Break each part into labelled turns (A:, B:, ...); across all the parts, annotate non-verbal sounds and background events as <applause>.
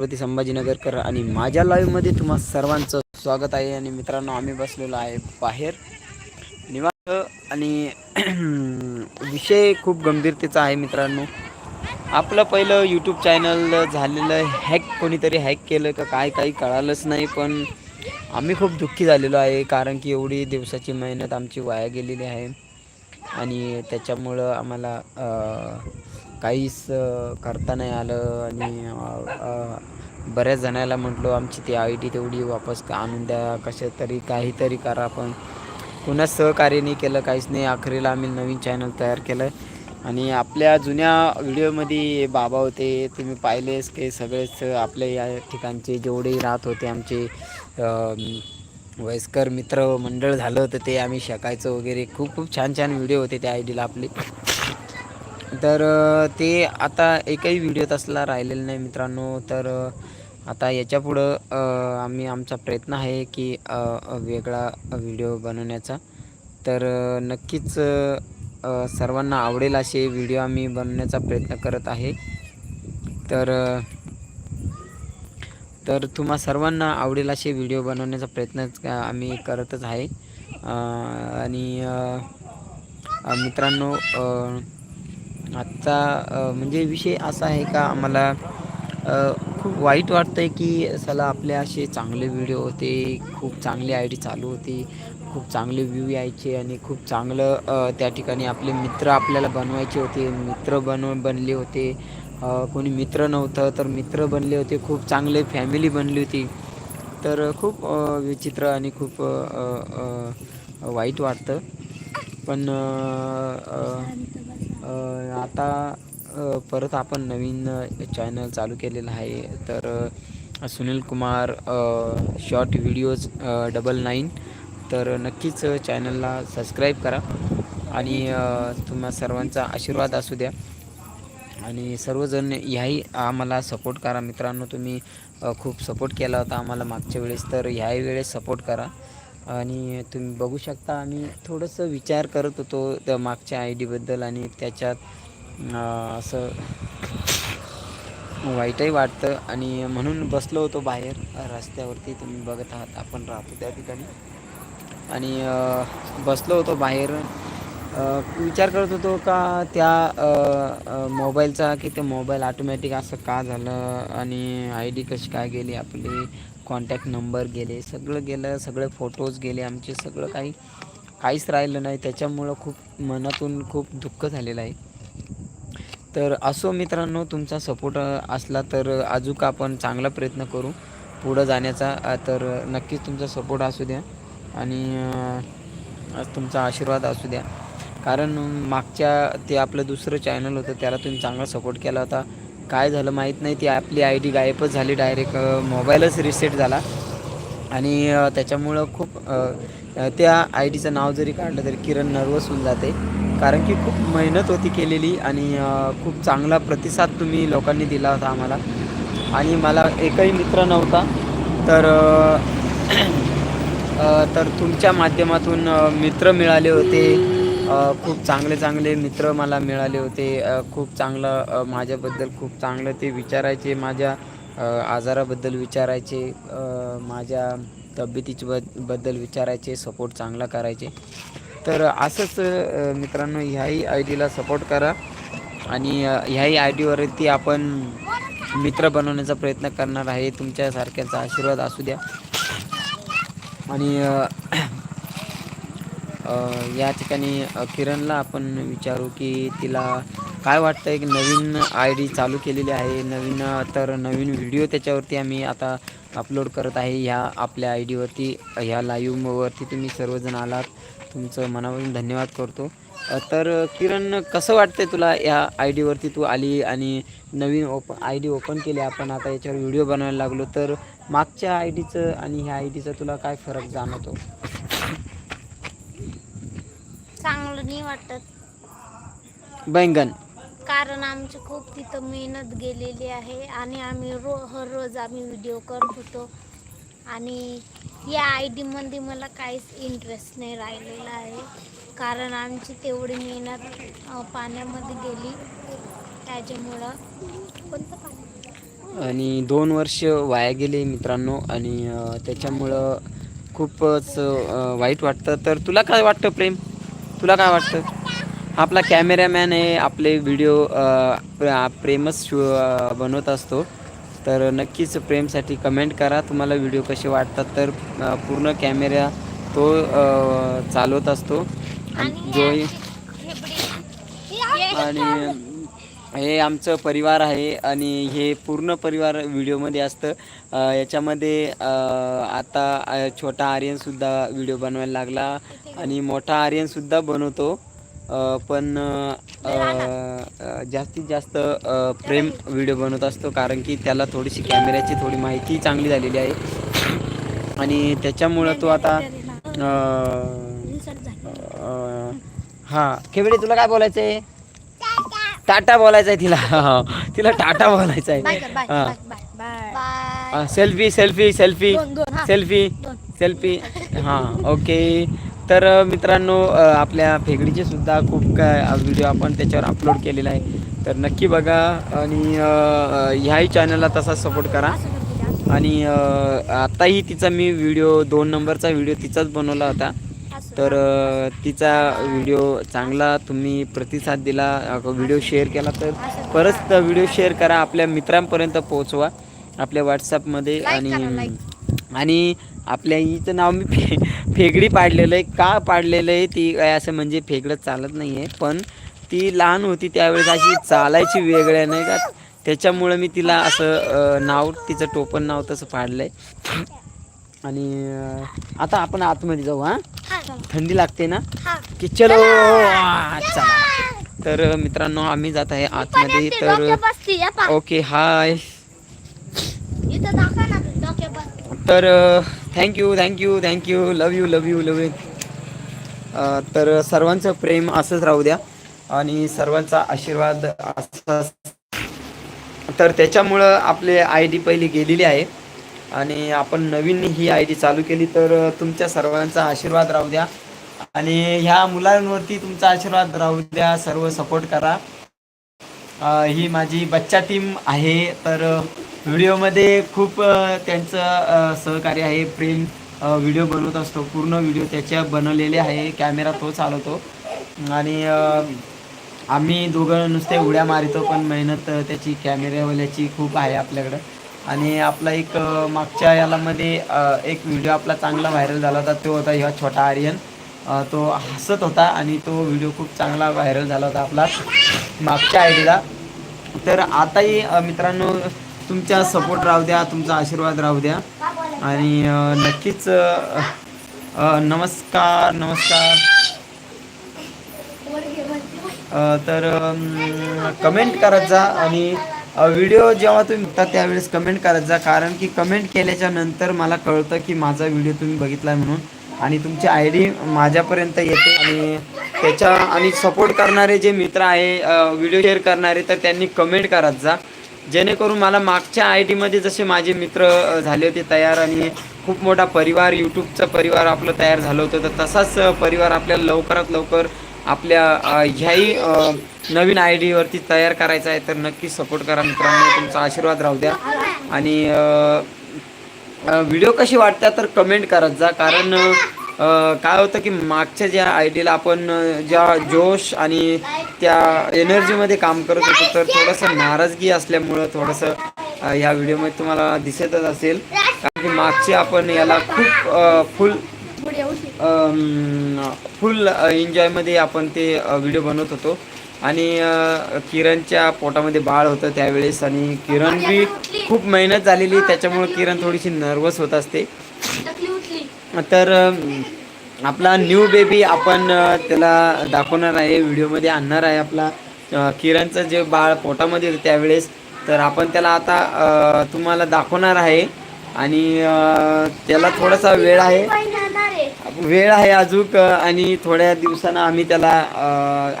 A: छत्रपती संभाजीनगरकर आणि माझ्या लाईव्हमध्ये तुम्हा सर्वांचं स्वागत आहे आणि मित्रांनो आम्ही बसलेलो आहे बाहेर. निवांत आणि <clears throat> विषय खूप गंभीरतेचा आहे मित्रांनो. आपलं पहिलं यूट्यूब चॅनल झालेलं हॅक कोणीतरी हॅक केलं का काय काही कळालंच नाही पण आम्ही खूप दुःखी झालेलो आहे कारण की एवढी दिवसाची मेहनत आमची वाया गेलेली आहे. आणि त्याच्यामुळं आम्हाला काहीच करता नाही आलं आणि बऱ्याच जणाला म्हटलो आमची ती आय डी तेवढी वापस आणून द्या कशा तरी काहीतरी करा. पण कुणाच सहकार्य नाही केलं काहीच नाही. अखेरीला आम्ही नवीन चॅनल तयार केलं. आणि आपल्या जुन्या व्हिडिओमध्ये बाबा होते तुम्ही पाहिलेच की सगळेच आपल्या या ठिकाणचे जेवढे राहत होते आमचे वयस्कर मित्र मंडळ झालं होतं ते आम्ही शिकायचं वगैरे. खूप खूप छान छान व्हिडिओ होते त्या आय डीला आपले. तर ते आता एकही व्हिडिओत असला राहिलेलं नाही मित्रांनो. तर आता याच्यापुढं आम्ही आमचा प्रयत्न आहे की वेगळा व्हिडिओ बनवण्याचा. तर नक्कीच सर्वांना आवडेल असे व्हिडिओ आम्ही बनवण्याचा प्रयत्न करत आहे. तर तर तुम्हा सर्वांना आवडेल असे व्हिडिओ बनवण्याचा प्रयत्न आम्ही करतच आहे. आणि मित्रांनो आत्ता म्हणजे विषय असा आहे का आम्हाला खूप वाईट वाटतं आहे की चला आपले असे चांगले व्हिडिओ होते खूप चांगली आय डी चालू होती खूप चांगले व्ह्यू यायचे आणि खूप चांगलं त्या ठिकाणी आपले मित्र आपल्याला बनवायचे होते मित्र बनव बनले होते. कोणी मित्र नव्हतं तर मित्र बनले होते खूप चांगले फॅमिली बनली होती. तर खूप विचित्र आणि खूप वाईट वाटतं. पण आता परत आपण नवीन चॅनल चालू केलेलं आहे. तर Sunil Kumar short videos double nine तर नक्कीच चॅनलला सबस्क्राईब करा. आणि तुम्हा सर्वांचा आशीर्वाद असू द्या. आणि सर्वजण ह्याही आम्हाला सपोर्ट करा. मित्रांनो तुम्ही खूप सपोर्ट केला होता आम्हाला मागच्या वेळेस. तर ह्याही वेळेस सपोर्ट करा. आणि तुम्ही बघू शकता आम्ही थोडंसं विचार करत होतो त्या मागच्या आय डीबद्दल आणि त्याच्यात असं वाईटही वाटतं. आणि म्हणून बसलो होतो बाहेर रस्त्यावरती. तुम्ही बघत आहात आपण राहतो त्या ठिकाणी. आणि बसलो होतो बाहेर. विचार करत होतो का त्या मोबाईलचा की ते मोबाईल ऑटोमॅटिक असं का झालं? आणि आय डी कशी काय गेली आपली? कॉन्टॅक्ट नंबर गेले सगळं गेलं सगळे फोटोज गेले आमचे सगळं काही काहीच राहिलं नाही. त्याच्यामुळं खूप मनातून खूप दुःख झालेलं आहे. तर असो मित्रांनो तुमचा सपोर्ट असला तर अजूक आपण चांगला प्रयत्न करू पुढं जाण्याचा. तर नक्कीच तुमचा सपोर्ट असू द्या आणि तुमचा आशीर्वाद असू द्या. कारण मागच्या ते आपलं दुसरं चॅनल होतं त्याला तुम्ही चांगला सपोर्ट केला होता. काय झालं माहीत नाही. ती आपली आय डी गायबच झाली डायरेक्ट मोबाईलच रिसेट झाला. आणि त्याच्यामुळं खूप त्या आय डीचं नाव जरी काढलं तरी किरण नर्वस होऊन जाते. कारण की खूप मेहनत होती केलेली आणि खूप चांगला प्रतिसाद तुम्ही लोकांनी दिला होता आम्हाला. आणि मला एकही मित्र नव्हता. तर <clears throat> तर तुमच्या माध्यमातून मित्र मिळाले होते. खूप चांगले चांगले मित्र मला मिळाले होते. खूप चांगलं माझ्याबद्दल खूप चांगलं ते विचारायचे माझ्या आजाराबद्दल विचारायचे माझ्या तब्येतीची बद्दल विचारायचे सपोर्ट चांगला करायचे. तर असंच मित्रांनो ह्याही आय डीला सपोर्ट करा आणि ह्याही आय डीवरती आपण मित्र बनवण्याचा प्रयत्न करणार आहे. तुमच्यासारख्याचा आशीर्वाद असू द्या. आणि या ठिकाणी किरणला आपण विचारू की तिला काय वाटतं की नवीन आय डी चालू केलेली आहे नवीन तर नवीन व्हिडिओ त्याच्यावरती आम्ही आता अपलोड करत आहे. ह्या आपल्या आय डीवरती ह्या लाईव्हवरती तुम्ही सर्वजण आलात. तुमचं मनापासून धन्यवाद करतो. तर किरण कसं वाटतं तुला या आय डीवरती तू आली आणि नवीन ओप आय डी ओपन केली? आपण आता याच्यावर व्हिडिओ बनवायला लागलो तर मागच्या आय डीचं आणि ह्या आय डीचं तुला काय फरक जाणवतो
B: चांगलं नाही वाटत.
A: बैंगन.
B: कारण आमची खूप तिथं मेहनत गेलेली आहे आणि आम्ही रो हर रोज आम्ही व्हिडिओ करत होतो. आणि या आय डीमध्ये मला काहीच इंटरेस्ट नाही राहिलेला आहे. कारण आमची तेवढी मेहनत पाण्यामध्ये गेली. त्याच्यामुळं कोणतं पाणी?
A: आणि दोन वर्ष वाया गेले मित्रांनो आणि त्याच्यामुळं खूपच वाईट वाटतं. तर तुला काय वाटतं प्रेम? तुला काय वाटतं? हा आपला कॅमेरामॅन आहे आपले व्हिडिओ प्रेमच बनवत असतो. तर नक्कीच प्रेमसाठी कमेंट करा. तुम्हाला व्हिडिओ कसे वाटतात तर पूर्ण कॅमेरा तो चालवत असतो. जो
B: हे
A: आणि हे आमचं परिवार आहे आणि हे पूर्ण परिवार व्हिडिओमध्ये असतं. याच्यामध्ये आता छोटा आर्यनसुद्धा व्हिडिओ बनवायला लागला आणि मोठा आर्यनसुद्धा बनवतो. पण जास्तीत जास्त प्रेम व्हिडिओ बनवत असतो कारण की त्याला थोडीशी कॅमेऱ्याची थोडी माहिती चांगली झालेली आहे. आणि त्याच्यामुळं तो आता हां केवडे तुला काय बोलायचं आहे टाटा बोलायचं आहे तिला हा, तिला टाटा बोलायचं आहे हां.
B: Bye
A: selfie selfie selfie. Selfie. Selfie. हां ओके. तर मित्रांनो आपल्या फेगडीचे सुद्धा खूप काय व्हिडिओ आपण त्याच्यावर अपलोड केलेला आहे. तर नक्की बघा आणि ह्याही चॅनलला तसा सपोर्ट करा. आणि अ, आताही तिचा मी व्हिडिओ दोन नंबरचा व्हिडिओ तिचाच बनवला होता. तर तिचा व्हिडिओ चांगला तुम्ही प्रतिसाद दिला व्हिडिओ शेअर केला तर परत व्हिडिओ शेअर करा आपल्या मित्रांपर्यंत पोहोचवा आपल्या व्हॉट्सॲपमध्ये
B: Like
A: आणि. आणि आपल्या हिचं नाव मी फे फेगडी पाडलेलं आहे. का पाडलेलं आहे? ती काय असं म्हणजे फेगडं चालत नाही आहे पण ती लहान होती त्यावेळेस अशी चालायची वेगळ्या नाही का? त्याच्यामुळं मी तिला असं नाव तिचं टोपण नाव तसं पाडलं आहे आणि आता आपण आतमध्ये जाऊ हां? थंडी लागते ना? की चलो चला. तर मित्रांनो आम्ही जात आहे आतमध्ये तर ओके हाय. तर thank you thank you thank you love you love you love you तर सर्वांचं प्रेम असंच राहू द्या. आणि सर्वांचा आशीर्वाद असाच. तर त्याच्यामुळं आपले आय डी पहिली गेलेली आहे. आणि आपण नवीन ही आय डी चालू केली तर तुमच्या सर्वांचा आशीर्वाद राहू द्या. आणि ह्या मुलांवरती तुमचा आशीर्वाद राहू द्या सर्व सपोर्ट करा. ही माझी बच्चा टीम आहे तर व्हिडिओमध्ये खूप त्यांचं सहकार्य आहे प्रेम व्हिडिओ बनवत असतो पूर्ण व्हिडिओ त्याच्या बनवलेले आहे कॅमेरा तो चालवतो. आणि आम्ही दोघं नुसते उड्या मारितो पण मेहनत त्याची कॅमेऱ्यावाल्याची खूप आहे आपल्याकडं. आणि आपला एक मागच्या यालामध्ये एक व्हिडिओ आपला चांगला व्हायरल झाला होता तो होता ह्या छोटा आर्यन. तो हसत होता आणि तो व्हिडिओ खूप चांगला व्हायरल झाला होता आपला मागच्या आयडीला तर आताही मित्रांनो तुमचा सपोर्ट राहू द्या तुमचा आशीर्वाद राहू द्या. आणि नक्कीच नमस्कार नमस्कार. तर कमेंट करत जा आणि व्हिडिओ जेव्हा तुम्ही बघता त्यावेळेस कमेंट करत जा. कारण की कमेंट केल्याच्यानंतर मला कळतं की माझा व्हिडिओ तुम्ही बघितला म्हणून. आणि तुमची आय डी माझ्यापर्यंत येते. आणि त्याच्या आणि सपोर्ट करणारे जे मित्र आहे व्हिडिओ शेअर करणारे तर त्यांनी कमेंट करत जा. जेणेकरून मला मागच्या आय डीमध्ये जसे माझे मित्र झाले होते तयार आणि खूप मोठा परिवार यूट्यूबचा परिवार आपलं तयार झालं होतं तर तसाच परिवार आपल्याला लवकरात लवकर आपल्या ह्याही नवीन आय डीवरती तयार करायचा आहे तर नक्की सपोर्ट करा मित्रांनो तुमचा आशीर्वाद राहू द्या. आणि व्हिडिओ कशी वाटतात तर कमेंट करत जा कारण काय होतं की मागच्या ज्या आय डीला आपण ज्या जोश आणि त्या एनर्जीमध्ये काम करत होतो तर थोडंसं नाराजगी असल्यामुळं थोडंसं ह्या व्हिडिओमध्ये तुम्हाला दिसतच असेल. कारण की मागचे आपण याला खूप फुल फुल एन्जॉयमध्ये आपण ते व्हिडिओ बनवत होतो. आणि किरणच्या पोटामध्ये बाळ होतं त्यावेळेस आणि किरण बी खूप मेहनत झालेली त्याच्यामुळे किरण थोडीशी नर्वस होत असते. तर आपला न्यू बेबी आपण त्याला दाखवणार आहे व्हिडिओमध्ये आणणार आहे आपला किरणचं जे बाळ पोटामध्ये होतं त्यावेळेस. तर आपण त्याला आता तुम्हाला दाखवणार आहे. आणि त्याला थोडासा वेळ आहे. वेळ आहे अजून आणि थोड्या दिवसानं आम्ही त्याला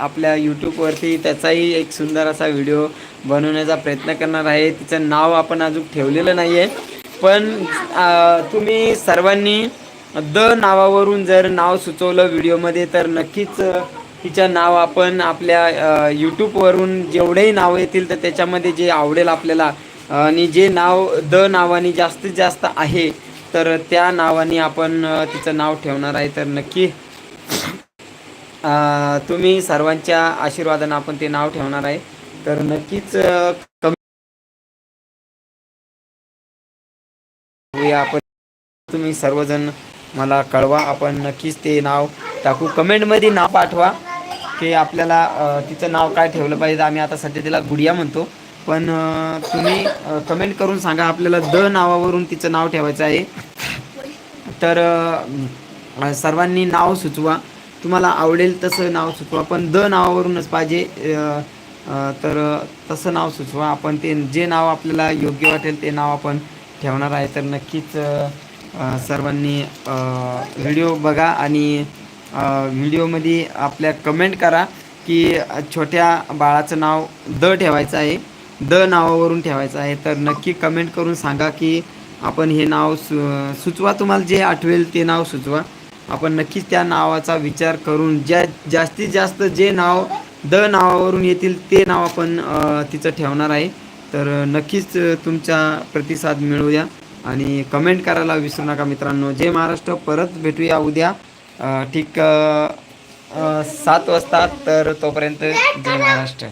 A: आपल्या यूट्यूबवरती त्याचाही एक सुंदर असा व्हिडिओ बनवण्याचा प्रयत्न करणार आहे. तिचं नाव आपण अजून ठेवलेलं नाही आहे पण तुम्ही सर्वांनी द नावावरून जर नाव सुचवलं व्हिडिओमध्ये तर नक्कीच तिचं नाव आपण आपल्या यूट्यूबवरून जेवढेही नावं येतील तर त्याच्यामध्ये जे आवडेल आपल्याला आणि जे नाव द नावाने जास्तीत जास्त आहे तर त्या नावाने आपण तिचं नाव ठेवणार आहे तर नक्की तुम्ही सर्वांच्या आशीर्वादानं आपण ते नाव ठेवणार आहे. तर नक्कीच कमी आपण. तुम्ही सर्वजण मला कळवा आपण नक्कीच ते नाव टाकू. कमेंटमध्ये नाव पाठवा की आपल्याला तिचं नाव काय ठेवलं पाहिजे. आम्ही आता सध्या तिला गुडिया म्हणतो. पण तुम्ही कमेंट करून सांगा आपल्याला द नावावरून तिचं नाव ठेवायचं आहे. तर सर्वांनी नाव सुचवा. तुम्हाला आवडेल तसं नाव सुचवा पण द नावावरूनच पाहिजे तर तसं नाव सुचवा. आपण ते जे नाव आपल्याला योग्य वाटेल ते नाव आपण ठेवणार आहे. तर नक्कीच सर्वांनी व्हिडिओ बघा आणि व्हिडिओमध्ये आपल्या कमेंट करा की छोट्या बाळाचं नाव द ठेवायचं आहे. द नावावरून ठेवायचं आहे. तर नक्की कमेंट करून सांगा की आपण हे नाव सु सुचवा तुम्हाला जे आठवेल ते नाव सुचवा. आपण नक्कीच त्या नावाचा विचार करून ज्या जास्तीत जास्त जे नाव द नावावरून येतील ते नाव आपण तिचं ठेवणार आहे. तर नक्कीच तुमचा प्रतिसाद मिळूया. आणि कमेंट करायला विसरू नका मित्रांनो. जय महाराष्ट्र. परत भेटूया उद्या. ठीक सात वाजता. तर तोपर्यंत जय महाराष्ट्र.